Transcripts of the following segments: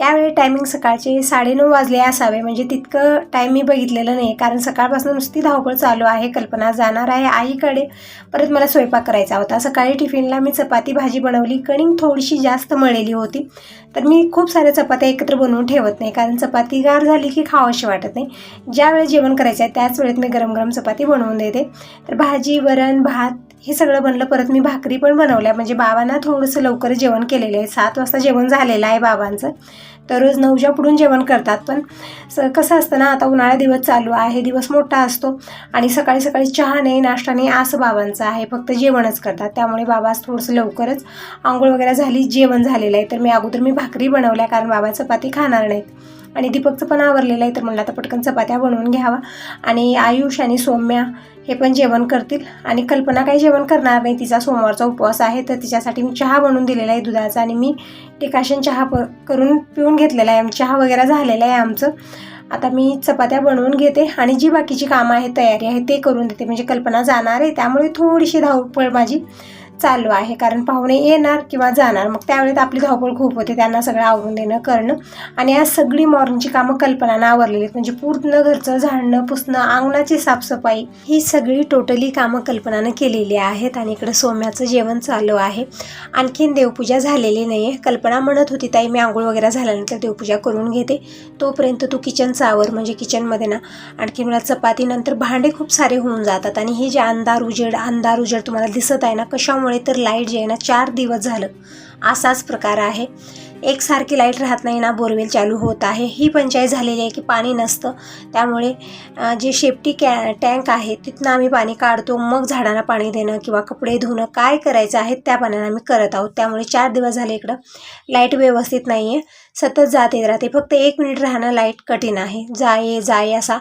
यावेळी टायमिंग सकाळचे साडेनऊ वाजले असावे. म्हणजे तितकं टाईम मी बघितलेलं नाही. कारण सकाळपासून नुसती धावपळ चालू आहे. कल्पना जाणार आहे आईकडे. परत मला स्वयंपाक करायचा होता. सकाळी टिफिनला मी चपाती भाजी बनवली. कणिंग थोडीशी जास्त मळलेली होती. तर मी खूप साऱ्या चपात्या एकत्र बनवून ठेवत नाही. कारण चपाती गार झाली की खावाशी वाटत नाही. ज्या वेळेस जेवण करायचं आहे त्याच वेळेत मी गरम गरम चपाती बनवून देते. तर भाजी वरण भात हे सगळं बनलं परत मी भाकरी पण बनवल्या. म्हणजे बाबांना थोडंसं लवकर जेवण केलेलं आहे. सात वाजता जेवण झालेलं आहे बाबांचं. तर रोज नऊच्या पुढून जेवण करतात. पण स कसं असतं ना आता उन्हाळा दिवस चालू आहे दिवस मोठा असतो. आणि सकाळी सकाळी चहा नाही नाश्ता नाही असं बाबांचं आहे. फक्त जेवणच करतात. त्यामुळे बाबा आज थोडंसं लवकरच आंघोळ वगैरे झाली जेवण झालेलं आहे. तर मी अगोदर मी भाकरी बनवल्या कारण बाबा चपाती खाणार नाहीत. आणि दीपकचं पण आवरलेलं आहे तर म्हणलं आता पटकन चपात्या बनवून घ्यावा. आणि आयुष आणि सौम्या हे पण जेवण करतील. आणि कल्पना काही जेवण करणार नाही तिचा सोमवारचा उपवास आहे तर तिच्यासाठी मी चहा बनवून दिलेला आहे दुधाचा. आणि मी डिकाशन चहा प करून पिऊन घेतलेला आहे. चहा वगैरे झालेला आहे आमचं. आता मी चपात्या बनवून घेते आणि जी बाकीची कामं आहेत तयारी आहे ते करून देते. म्हणजे कल्पना जाणार आहे त्यामुळे थोडीशी धावपळ माझी. चालू आहे. कारण पाहुणे येणार किंवा जाणार मग त्यावेळेत आपली धावपळ खूप होते. त्यांना सगळं आवरून देणं करणं. आणि आज सगळी मॉर्निंगची कामं कल्पनानं आवरलेली आहेत. म्हणजे पूर्ण घरचं झाडणं पुसणं अंगणाची साफसफाई ही सगळी टोटली कामं कल्पनानं केलेली आहेत. आणि इकडं सोम्याचं जेवण चालू आहे. आणखीन देवपूजा झालेली नाही आहे कल्पना म्हणत होती ताई मी आंघोळ वगैरे झाल्यानंतर देवपूजा करून घेते. तोपर्यंत तू किचनचा आवर म्हणजे किचनमध्ये ना आणखी मला चपातीनंतर भांडे खूप सारे होऊन जातात. आणि हे जे अंधार उजेड अंधार उजेड तुम्हाला दिसत आहे ना कशामुळे तर लाइट जे आहे ना चार दिवस झालं. असाच प्रकार आहे. एकसारखी लाइट राहत नाही ना बोरवेल चालू होत आहे. ही पंचायत झालेली आहे की पाणी नसतं. त्यामुळे जे शेफ्टी कॅ टँक आहे तिथनं आम्ही पाणी काढतो. मग झाडांना पाणी देणं किंवा कपडे धुणं काय करायचं आहे त्या पाण्यानं आम्ही करत आहोत. त्यामुळे चार दिवस झाले इकडं. लाइट व्यवस्थित नाही आहे सतत जात येत राहते. फक्त एक मिनिट राहणं लाइट कठीण आहे. जाये जाये असा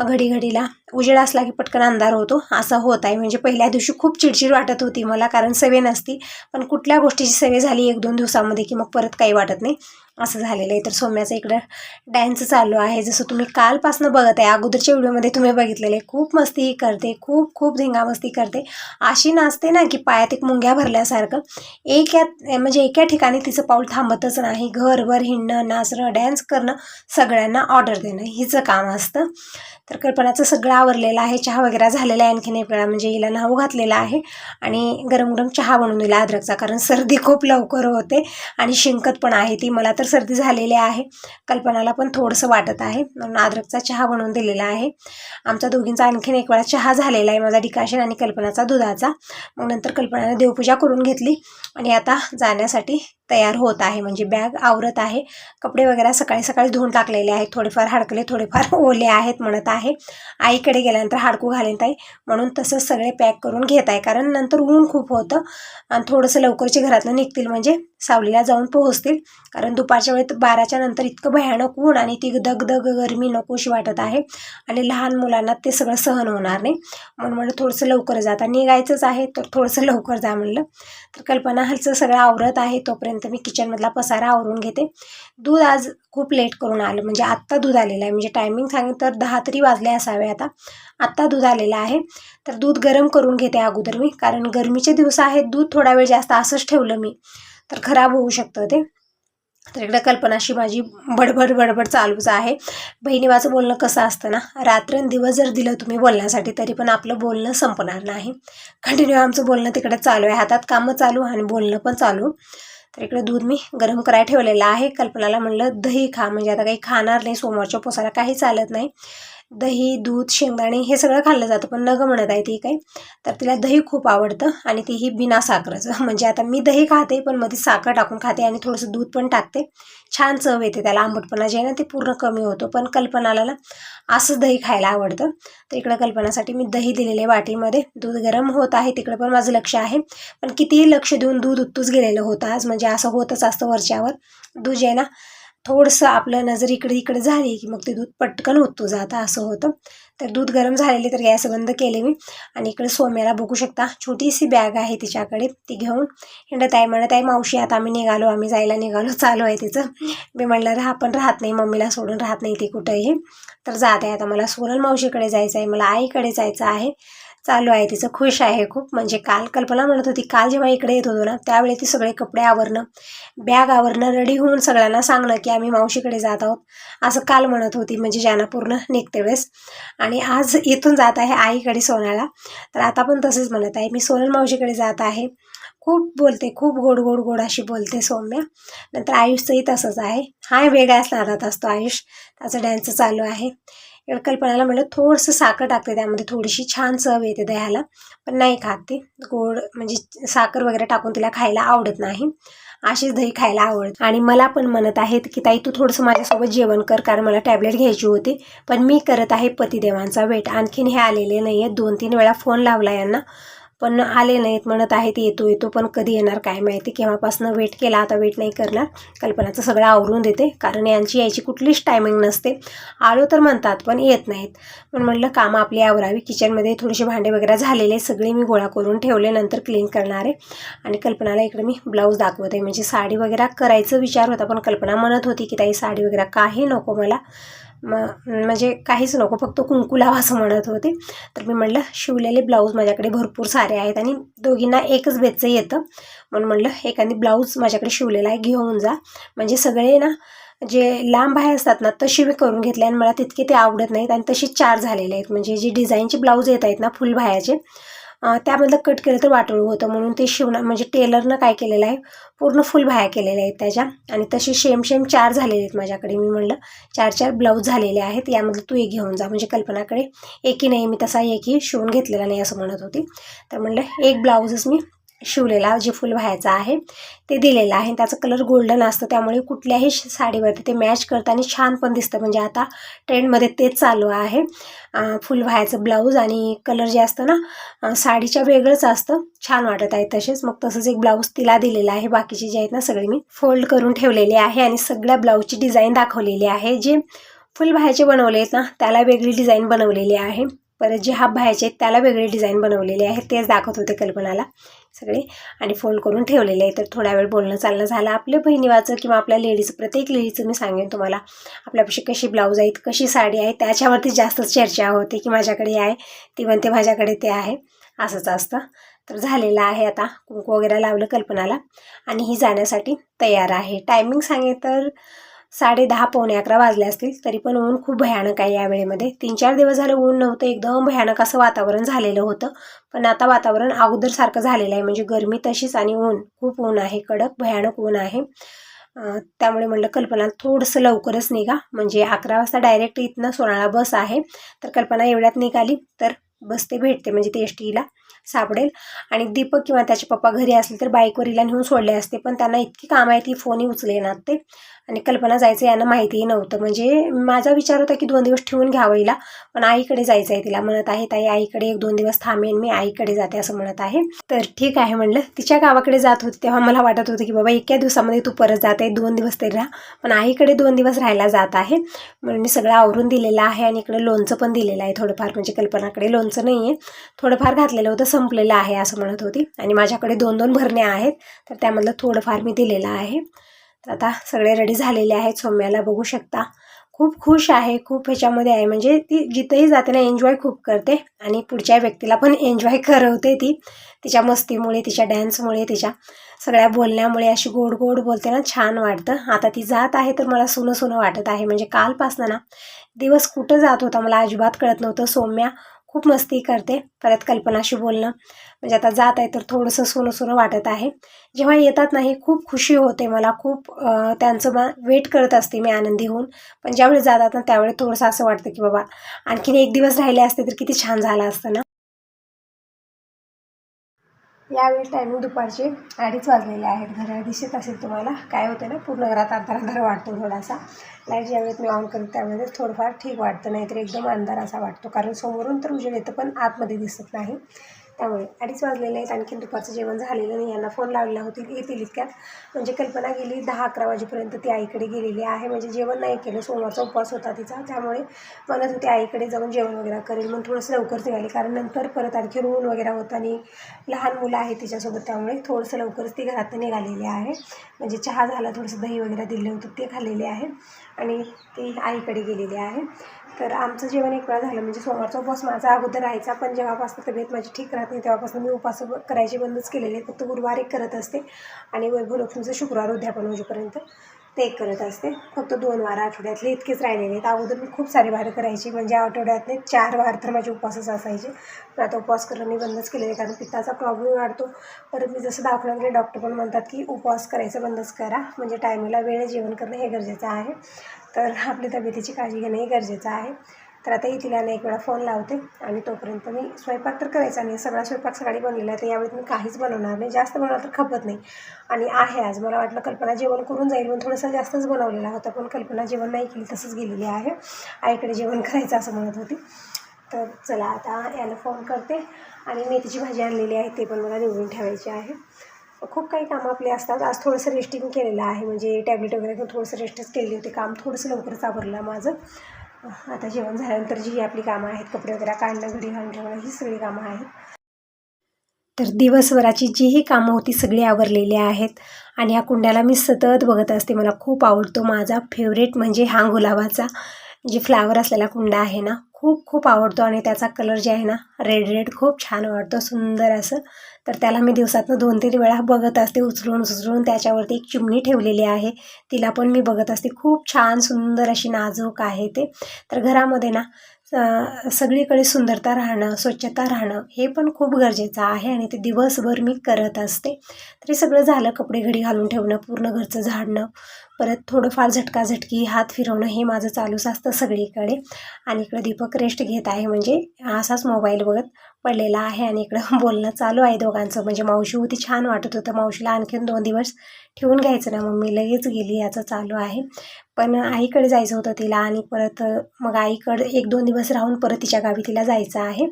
घडी घडीला उजेड असला की पटकन अंधार होतो. असं होत आहे. म्हणजे पहिल्या दिवशी खूप चिडचिड वाटत होती मला कारण सवय नसती. पण कुठल्या गोष्टीची सवय झाली एक दोन दिवसामध्ये की मग परत काही वाटत नाही. असं झालेलं आहे. तर सौम्याचं इकडं डॅन्स चालू आहे. जसं तुम्ही कालपासनं बघत आहे अगोदरच्या व्हिडिओमध्ये तुम्ही बघितलेले खूप मस्ती करते खूप खूप धिंगामस्ती करते. अशी नाचते ना की पायात एक मुंग्या भरल्यासारखं. एका म्हणजे एका ठिकाणी तिचं पाऊल थांबतच नाही. घरभर हिंडणं नाचणं डॅन्स करणं सगळ्यांना ऑर्डर देणं हिचं काम असतं. तर कल्पनाचं सगळं आवरलेलं आहे. चहा वगैरे झालेला आहे आणखीन एक वेळा. म्हणजे हिला नाव घातलेलं आहे. आणि गरम गरम चहा बनवून दिला अद्रकचा. कारण सर्दी खूप लवकर होते. आणि शिंकत पण आहे ती. मला तर सर्दी झालेली आहे. कल्पनाला पण थोडंसं वाटत आहे. म्हणून अद्रकचा चहा बनवून दिलेला आहे. आमचा दोघींचा आणखीन एक वेळा चहा झालेला आहे माझा डिकाशन आणि कल्पनाचा दुधाचा. मग नंतर कल्पनाने देवपूजा करून घेतली आणि आता जाण्यासाठी तयार होत आहे. म्हणजे बॅग आवरत आहे. कपडे वगैरे सकाळी सकाळी धुवून टाकलेले आहेत. थोडेफार हाडकले थोडेफार ओले आहेत म्हणत आहे. आईकडे गेल्यानंतर हाडकू घालेन ताई. म्हणून तसंच सगळे पॅक करून घेत आहे. कारण नंतर ऊन खूप होतं आणि थोडंसं लवकरचे घरातनं निघतील म्हणजे सावलीला जाऊन पोहोचतील. कारण दुपारच्या वेळेत बाराच्या नंतर इतकं भयानक ऊन आणि ती दगदग गरमी नकोशी वाटत आहे. आणि लहान मुलांना ते सगळं सहन होणार नाही. म्हणून म्हणलं थोडंसं लवकर जा. आता निघायचंच आहे तर थोडंसं लवकर जा म्हणलं. तर कल्पना हलचं सगळं आवरत आहे. तोपर्यंत मी किचनमधला पसारा आवरून घेते. दूध आज खूप लेट करून आलं. म्हणजे आत्ता दूध आलेलं आहे. म्हणजे टायमिंग सांगितलं तर दहा तरी वाजले असावे आता. आत्ता दूध आलेलं आहे. तर दूध गरम करून घेते अगोदर मी. कारण गरमीचे दिवस आहेत. दूध थोडा वेळ जास्त असंच ठेवलं मी. तर खराब होऊ शकतं ते. तर इकडं कल्पनाशी माझी बडबड बडबड चालूच आहे. बहिणीवाचं बोलणं कसं असतं ना रात्रंदिवस जर दिलं तुम्ही बोलण्यासाठी तरी पण आपलं बोलणं संपणार नाही. कंटिन्यू आमचं बोलणं तिकडे चालू आहे. हातात कामं चालू आणि बोलणं पण चालू. तर इकडे दूध मी गरम करायला ठेवलेलं आहे. कल्पनाला म्हणलं दही खा. म्हणजे आता काही खाणार नाही सोमवारच्या पोसाला काही चालत नाही. दही दूध शेंगदाणे हे सगळं खाल्लं जातं पण नगं म्हणत आहे ती काही. तर तिला दही खूप आवडतं आणि तीही बिना साखरेचं. म्हणजे आता मी दही खाते पण मध्ये साखर टाकून खाते आणि थोडंसं दूध पण टाकते. छान चव येते त्याला. आंबटपणा जे आहे ना ते पूर्ण कमी होतो पण कल्पनाला ना असंच दही खायला आवडतं. तर इकडं कल्पनासाठी मी दही दिलेले वाटीमध्ये. दूध गरम होत आहे तिकडं पण माझं लक्ष आहे. पण कितीही लक्ष देऊन दूध उत्तूच गेलेलं होतं आज म्हणजे असं होतच असतं वरच्यावर. दूध जे आहे ना थोडंसं आपलं नजर इकडे इकडे झाली की मग ते दूध पटकन होतो जाता असं होतं. तर दूध गरम झालेले तर गॅस बंद केले मी. आणि इकडे सोम्याला बघू शकता. छोटीशी बॅग आहे तिच्याकडे. ती घेऊन हिंडत आहे म्हणत आहे मावशी आता आम्ही निघालो. आम्ही जायला निघालो. चालू आहे तिचं. मी म्हणलं राहा पण राहत नाही. मम्मीला सोडून राहत नाही ती कुठंही. तर जात. आहे आता मला सोनल मावशीकडे जायचं आहे मला आईकडे जायचं आहे. चालू आहे. तिचं खुश आहे खूप. म्हणजे काल कल्पना म्हणत होती काल जेव्हा इकडे येत होतो ना त्यावेळी ती सगळे कपडे आवरणं बॅग आवरणं रेडी होऊन सगळ्यांना सांगणं की आम्ही मावशीकडे जात आहोत असं काल म्हणत होती. म्हणजे ज्यांना पूर्ण निघते वेळेस. आणि आज इथून जात आहे आईकडे सोन्याला. तर आता पण तसेच म्हणत आहे मी सोनल मावशीकडे जात आहे. खूप बोलते खूप गोड गोड गोड अशी बोलते सौम्या. नंतर आयुषचंही तसंच आहे. हा वेगळ्याच नादात असतो आयुष. त्याचं डॅन्स चालू आहे. एवढं म्हटलं म्हणलं थोडंसं साखर टाकते त्यामध्ये थोडीशी छान चव येते दह्याला. पण नाही खात ती. गोड म्हणजे साखर वगैरे टाकून तिला खायला आवडत नाही. अशीच दही खायला आवडत. आणि मला पण म्हणत आहेत की ताई तू थोडंसं माझ्यासोबत जेवण कर कारण मला टॅबलेट घ्यायची होती. पण मी करत आहे पतिदेवांचा वेट. आणखीन हे आलेले नाही आहेत दोन तीन वेळा फोन लावला यांना. पण आले नाहीत म्हणत आहेत येतो येतो पण कधी येणार काय माहिती? केव्हापासून वेट केला आता वेट नाही करणार. कल्पनाचं सगळं आवरून देते कारण यांची यायची कुठलीच टायमिंग नसते. आलो तर म्हणतात पण येत नाहीत. पण म्हटलं कामं आपली आवरावी. किचनमध्ये थोडेसे भांडे वगैरे झालेले सगळे मी गोळा करून ठेवले नंतर क्लीन करणार. आहे आणि कल्पनाला इकडे मी ब्लाऊज दाखवते. म्हणजे साडी वगैरे करायचं विचार होता पण कल्पना म्हणत होती की ताई साडी वगैरे काही नको मला. मग म्हणजे काहीच नको फक्त कुंकू लावा असं म्हणत होते. तर मी म्हटलं शिवलेले ब्लाऊज माझ्याकडे भरपूर सारे आहेत आणि दोघींना एकच बेचं येतं. म्हणून म्हटलं एखादी ब्लाऊज माझ्याकडे शिवलेला आहे घेऊन जा. म्हणजे सगळे ना जे लांब आहे असतात ना तशी मी करून घेतले आणि मला तितके ते आवडत नाहीत आणि तशी चार झालेले आहेत. म्हणजे जे डिझाईनचे ब्लाऊज येत आहेत ना फुल बाह्याचे त्यामधलं कट केलं तर वाटोळू होतं. म्हणून ते शिवणं म्हणजे टेलरनं काय केलेलं आहे पूर्ण फुल भाया केलेल्या आहेत त्याच्या. आणि तसे शेम शेम चार झालेले आहेत माझ्याकडे. मी म्हणलं चार चार ब्लाऊज झालेले आहेत. यामधलं तू एक घेऊन जा. म्हणजे कल्पनाकडे एकही नाही मी तसा एकही शिवून घेतलेला नाही असं म्हणत होती. तर म्हणलं एक ब्लाऊजच मी शिवलेला जे फुल व्हायचं आहे ते दिलेलं आहे. त्याचं कलर गोल्डन असतं. त्यामुळे कुठल्याही साडीवरती ते मॅच करताना छान पण दिसतं. म्हणजे आता ट्रेंडमध्ये तेच चालू आहे. फुल व्हायचं ब्लाऊज आणि कलर जे असतं ना साडीच्या वेगळंच असतं. छान वाटत आहे तसेच. मग तसंच एक ब्लाऊज तिला दिलेला आहे. बाकीचे जे आहेत ना सगळे मी फोल्ड करून ठेवलेले आहे आणि सगळ्या ब्लाऊजची डिझाईन दाखवलेली आहे. जे फुल व्हायचे बनवले आहेत ना त्याला वेगळी डिझाईन बनवलेली आहे. परत जे हाफ बाह्याचे आहेत त्याला वेगळे डिझाईन बनवलेले आहेत तेच दाखवत होते कल्पनाला सगळे. आणि फोल्ड करून ठेवलेले आहे. तर थोड्या वेळ बोलणं चालणं झालं. आपल्या बहिणीवाचं किंवा आपल्या लेडीचं प्रत्येक लेडीचं मी सांगेन तुम्हाला. आपल्यापाशी कशी ब्लाऊज आहेत कशी साडी आहे त्याच्यावरती जास्त चर्चा होते की माझ्याकडे आहे ती म्हणते माझ्याकडे ते आहे. असंच असतं. तर झालेलं आहे आता. कुंकू वगैरे लावलं कल्पनाला. आणि ही जाण्यासाठी तयार आहे. टायमिंग सांगे तर साडे दहा पावणे अकरा वाजले असतील तरी पण ऊन खूप भयानक आहे या वेळेमध्ये तीन चार दिवस झालं ऊन नव्हतं एकदम भयानक असं वातावरण झालेलं होतं. पण आता वातावरण अगोदरसारखं झालेलं आहे म्हणजे गरमी तशीच आणि ऊन खूप ऊन आहे कडक भयानक ऊन आहे. त्यामुळे म्हटलं कल्पना थोडंसं लवकरच निघा. म्हणजे अकरा वाजता डायरेक्ट इथनं सोनाळा बस आहे तर कल्पना एवढ्यात निघाली. तर बस ते भेटते म्हणजे ते एस टीला सापडेल. आणि दीपक किंवा त्याचे पप्पा घरी असले तर बाईकवर हिला नेऊन सोडले असते. पण त्यांना इतकी काम आहे ती फोनही उचलेनात ते. आणि कल्पना जायचं यांना माहितीही नव्हतं. म्हणजे माझा विचार होता की दोन दिवस ठेवून घ्यावं हिला. पण आईकडे जायचं आहे तिला. म्हणत आहे ताई आईकडे एक दोन दिवस थांबेन मी आईकडे जाते असं म्हणत आहे. तर ठीक आहे म्हणलं. तिच्या गावाकडे जात होती तेव्हा मला वाटत होतं की बाबा एका दिवसामध्ये तू परत जात आहे दोन दिवस तरी राहा. पण आईकडे दोन दिवस राहायला जात आहे. म्हणून मी सगळं आवरून दिलेलं आहे आणि इकडे लोणचं पण दिलेलं आहे थोडंफार. म्हणजे कल्पनाकडे लोणचं नाही आहे थोडंफार घातलेलं होतं संपलेलं आहे असं म्हणत होती. आणि माझ्याकडे दोन दोन भरण्या आहेत तर त्यामधलं थोडंफार मी दिलेलं आहे. तर आता सगळे रेडी झालेले आहेत सौम्याला बघू शकता. खूप खुश आहे खूप ह्याच्यामध्ये आहे. म्हणजे ती जिथंही जाते ना एन्जॉय खूप करते. आणि पुढच्या व्यक्तीला पण एन्जॉय करवते ती. तिच्या मस्तीमुळे तिच्या डॅन्समुळे तिच्या सगळ्या बोलण्यामुळे अशी गोड गोड बोलते ना छान वाटतं. आता ती जात आहे तर मला सुनं सुनं वाटत आहे. म्हणजे कालपासनं ना दिवस कुठं जात होता मला अजिबात कळत नव्हतं. सौम्या खूप मस्ती करते परत कल्पनाशी बोलणं. म्हणजे आता जात आहे तर थोडंसं सोनं सोनं वाटत आहे. जेव्हा येतात नाही खूप खुशी होते मला. खूप त्यांचं मा वेट करत असते मी आनंदी होऊन. पण ज्यावेळी जातात ना त्यावेळी थोडंसं असं वाटतं की बाबा आणखीन एक दिवस राहिले असते तर किती छान झालं असतं ना. यावेळी टायमिंग दुपारचे अडीच वाजलेले आहेत. घरा दिसत असेल तुम्हाला. काय होतं ना पूर्ण घरात अंधार अंधार वाटतो थोडासा. लाइट ज्यावेळेस मी ऑन करते त्यावेळेस थोडंफार ठीक वाटतं. नाहीतर एकदम अंधार असा वाटतो. कारण समोरून तर उजेड येतं पण आतमध्ये दिसत नाही. त्यामुळे अडीच वाजलेले आहेत आणखीन दुपारचं जेवण झालेलं नाही यांना फोन लावला होती येतील इतक्यात. म्हणजे कल्पना गेली दहा अकरा वाजेपर्यंत ती आईकडे गेलेली आहे. म्हणजे जेवण नाही केलं सोमवारचा उपवास होता तिचा. त्यामुळे म्हणत होती आईकडे जाऊन जेवण वगैरे करेल. मग थोडंसं लवकर निघाली कारण नंतर परत आणखी ऊन वगैरे होतं आणि लहान मुलं आहेत तिच्यासोबत त्यामुळे थोडंसं लवकरच ती घरात निघालेली आहे. म्हणजे चहा झाला थोडंसं दही वगैरे दिलं होतं ते खाल्लेले आहे. आणि ती आईकडे गेलेली आहे. तर आमचं जेवण एक वेळा झालं. म्हणजे सोमवारचा उपवास माझा अगोदर राहायचा. पण जेव्हापासून तब्येत माझी ठीक राहत नाही तेव्हापासून मी उपास करायचे बंदच केलेले आहे. फक्त गुरुवार एक करत असते. आणि वैभवलक्ष्मीचं शुक्रवार उद्यापन होईपर्यंत. ते एक करत असते. फक्त दोन वार आठवड्यातले इतकेच राहिलेले आहेत. अगोदर मी खूप सारे वार करायची. म्हणजे आठवड्यातले चार वार तर माझे उपवासच असायचे. पण आता उपवास करणं मी बंदच केलेले कारण पित्ताचा प्रॉब्लेम वाढतो. परत मी जसं दाखवल्याकडे डॉक्टर पण म्हणतात की उपवास करायचं बंदच करा. म्हणजे टायमाला वेळ जेवण करणं हे गरजेचं आहे. तर आपली तब्येतीची काळजी घेणं हे गरजेचं आहे. तर आता तिला एक वेळा फोन लावते आणि तोपर्यंत मी स्वयंपाक तर करायचा नाही. सगळा स्वयंपाक सकाळी बनलेला आहे तर यावेळी मी काहीच बनवणार नाही. जास्त बनवलं तर खपत नाही. आणि आहे आज. मला वाटलं कल्पना जेवण करून जाईल म्हणून थोडंसं जास्तच बनवलेला होता पण कल्पना जेवण नाही केली तसंच गेलेली आहे. आईकडे जेवण करायचं असं म्हणत होती. तर चला आता याला फोन करते आणि मेथीची भाजी आणलेली आहे ते पण मला निवडून ठेवायची आहे. खूप काही कामं आपले असतात. आज थोडंसं रेस्टिंग केलेलं आहे म्हणजे टॅबलेट वगैरे घेऊन थोडंसं रेस्टच केली होती. काम थोडंसं लवकरच आवरलं माझं. आता जेवण झाल्यानंतर जी आपली कामं आहेत कपडे वगैरे काढणं घडी घालून ठेवणं ही सगळी कामं आहेत. तर दिवसभराची जीही कामं होती सगळी आवरलेली आहेत. आणि या कुंड्याला मी सतत बघत असते. मला खूप आवडतो माझा फेवरेट म्हणजे हा गुलाबाचा. जे फ्लावर असलेला कुंडा आहे ना खूप खूप आवडतो. आणि त्याचा कलर जे आहे ना रेड रेड खूप छान वाटतो. सुंदर असं. तर त्याला मी दिवसातनं दोन तीन वेळा बघत असते उचलून उचलून. त्याच्यावरती एक चिमणी ठेवलेली आहे. तिला पण मी बघत असते. खूप छान सुंदर अशी नाजूक आहे ते. तर घरामध्ये ना सगळीकडे सुंदरता राहणं स्वच्छता राहणं हे पण खूप गरजेचं आहे आणि ते दिवसभर मी करत असते. तरी सगळं झालं कपडे घडी घालून ठेवणं पूर्ण घरचं झाडणं परत थोडंफार झटकाझटकी हात फिरवणं हे माझं चालूच असतं सगळीकडे. आणि इकडं दीपक रेस्ट घेत आहे म्हणजे असाच मोबाईल बघत पडलेला आहे आणि इकडं बोलणं चालू आहे दोघांचं. म्हणजे मावशी होती छान वाटत होतं. मावशीला आणखीन दोन दिवस ठेवून घ्यायचं ना. मम्मी लगेच गेली याचं चालू आहे. पण आईकडे जायचं होतं तिला आणि परत मग आईकडे एक दोन दिवस राहून परत तिच्या गावी तिला जायचं आहे.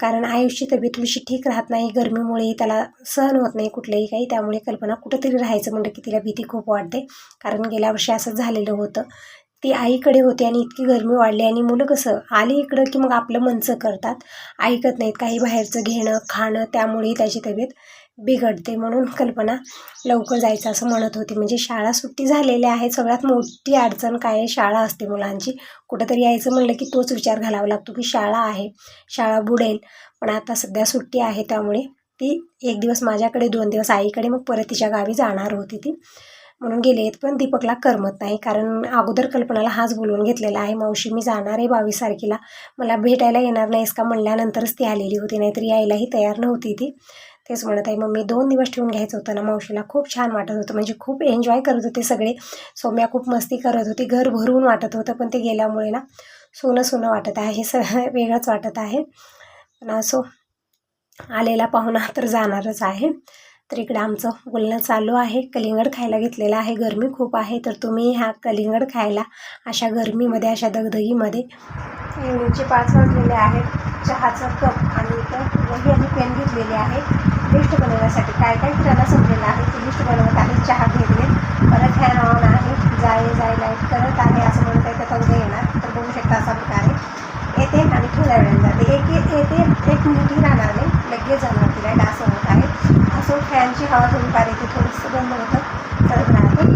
कारण आयुषची तब्येत थोडीशी ठीक राहत नाही. गरमीमुळे त्याला सहन होत नाही कुठलंही काही. त्यामुळे कल्पना कुठंतरी राहायचं म्हणलं की तिला भीती खूप वाटते. कारण गेल्या वर्षी असंच झालेलं होतं. ती आईकडे होती आणि इतकी गरमी वाढली आणि मुलं कसं आली इकडं की मग आपलं मनचं करतात. ऐकत नाहीत काही बाहेरचं घेणं खाणं त्यामुळेही त्याची तब्येत बिघडते म्हणून कल्पना लवकर जायचं असं म्हणत होती. म्हणजे शाळा सुट्टी झालेल्या आहे सगळ्यात मोठी अडचण काय शाळा असते मुलांची. कुठंतरी यायचं म्हणलं की तोच विचार घालावा लागतो की शाळा आहे शाळा बुडेल. पण आता सध्या सुट्टी आहे त्यामुळे ती एक दिवस माझ्याकडे दोन दिवस आईकडे मग परत तिच्या गावी जाणार होती ती. म्हणून गेले आहेत पण दीपकला करमत नाही. कारण अगोदर कल्पनाला हाच बोलवून घेतलेला आहे मावशी मी जाणार आहे बावीस तारखेला. मला भेटायला येणार नाहीस का? म्हणल्यानंतरच ती आलेली होती. नाहीतर यायलाही तयार नव्हती ती. तेच म्हणत आहे मग मी दोन दिवस ठेवून घ्यायचं होतं ना मावशीला. खूप छान वाटत होतं. म्हणजे खूप एन्जॉय करत होते सगळे. सौम्या खूप मस्ती करत होती. घर भरून वाटत होतं पण ते गेल्यामुळे ना सोनं सोनं वाटत आहे. हे स वेगळंच वाटत आहे. पण असो आलेला पाहुणा तर जाणारच आहे. तर इकडे आमचं बोलणं चालू आहे. कलिंगड खायला घेतलेलं आहे. गरमी खूप आहे. तर तुम्ही ह्या कलिंगड खायला अशा गरमीमध्ये अशा दगदगीमध्ये इव्हनिंगचे पाच वाजलेले आहेत. चहाचा कप आणि इथं वही आणि पेन घेतलेले आहे. लिस्ट बनवण्यासाठी काय काय किराणा संपलेलं आहे ती लिस्ट बनवत आहे. चहा घेतले परत फॅन ऑन आहे. जाय जाय लाइट करत आहे असं म्हणत आहे तर उद्या येणार. तर बघू शकता असा प्रकारे येते आणि थोड्या जाते. एक एक येते एक मिनिटही राहणार नाही लगेच जाणार तिला डास असं फॅनची हवा थोडीफार येते थोडंसं बंद होतं. करत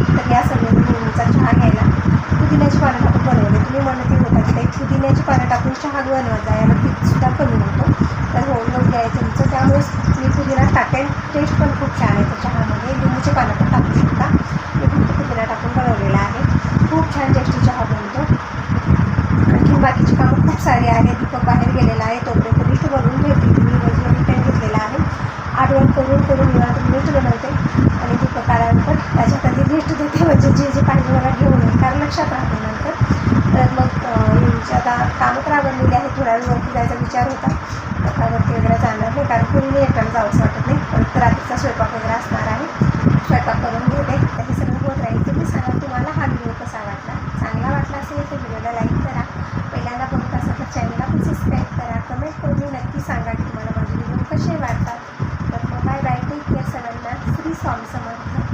तर या सगळ्या नेहमीचा चहा घ्यायला पुदिन्याची पानं टाकून बनवले. तुम्ही म्हणत होता की काही पुदिन्याची पानं टाकून चहा बनवायचा याला पीठसुद्धा कमी होतो तर हो मग घ्यायचं तुमचं. त्यामुळेच मी पुदिना टाकेन. टेस्ट पण खूप छान आहे त्या चहामध्ये लिंबूचे पानं पण टाकू शकता. मी फक्त पुदिना टाकून बनवलेला आहे. खूप छान टेस्टी चहा बनतो. आणखी बाकीची कामं खूप सारी आहेत. दीपक बाहेर गेलेला आहे तोपर्यंत लिस्ट बनवून ठेवली मी वजन पेन घेतलेला आहे आठवण करून करून निवांत लिस्ट बनवते आणि दीपक आल्यानंतर त्याच्यात आधी लिस्ट देते म्हणजे जे जे पाहिजे मला घेऊन येईल कारण लक्षात राहते नंतर. तर मग आता कामं तर आवडलेली आहे थोड्या वेळवरती जायचा विचार होता. वरती वगैरे जाणार नाही कारण कुणी येताना जावंसं वाटत नाही. परत रात्रीचा स्वयंपाक